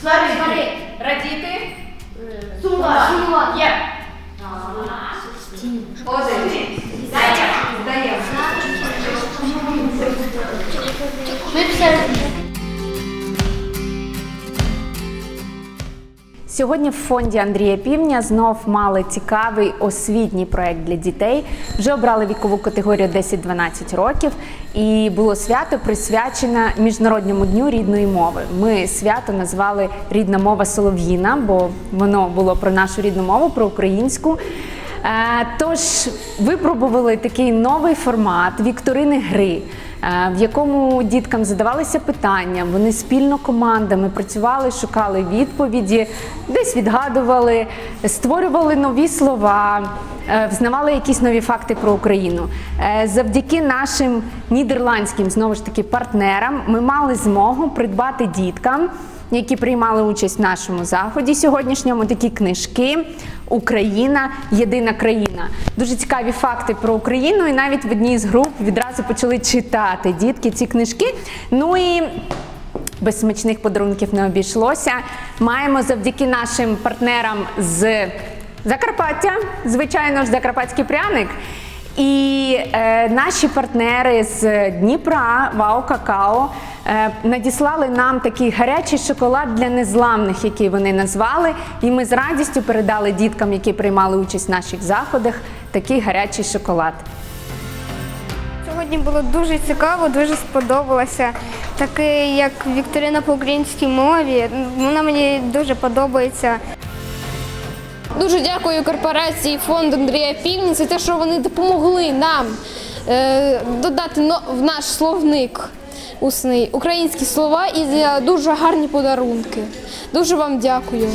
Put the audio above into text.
Сварити. Радіти. Сумувати. Є. Один. Здаємо. Ми все Сьогодні в фонді Андрія Півня знов мали цікавий освітній проект для дітей. Вже обрали вікову категорію 10-12 років, і було свято присвячене Міжнародному дню рідної мови. Ми свято назвали Рідна мова Солов'їна, бо воно було про нашу рідну мову, про українську. Е, Тож випробували такий новий формат вікторини гри, е, в якому діткам задавалися питання. Вони спільно командами працювали, шукали відповіді, десь відгадували, створювали нові слова, е, взнавали якісь нові факти про Україну. Завдяки нашим нідерландським знову ж таки партнерам ми мали змогу придбати діткам які приймали участь в нашому заході сьогоднішньому, такі книжки Україна єдина країна. Дуже цікаві факти про Україну, і навіть в одній з груп відразу почали читати дітки ці книжки. Ну і без смачних подарунків не обійшлося. Маємо завдяки нашим партнерам з Закарпаття, звичайно ж, Закарпатський пряник. І е, наші партнери з Дніпра, Вау Какао, е, надіслали нам такий гарячий шоколад для незламних, який вони назвали. І ми з радістю передали діткам, які приймали участь в наших заходах, такий гарячий шоколад. Сьогодні було дуже цікаво, дуже сподобалося. Таке, як Вікторина по українській мові. Вона мені дуже подобається. Дуже дякую корпорації фонд Андрія Півні за те, що вони допомогли нам е, додати в наш словник усний українські слова і за дуже гарні подарунки. Дуже вам дякую.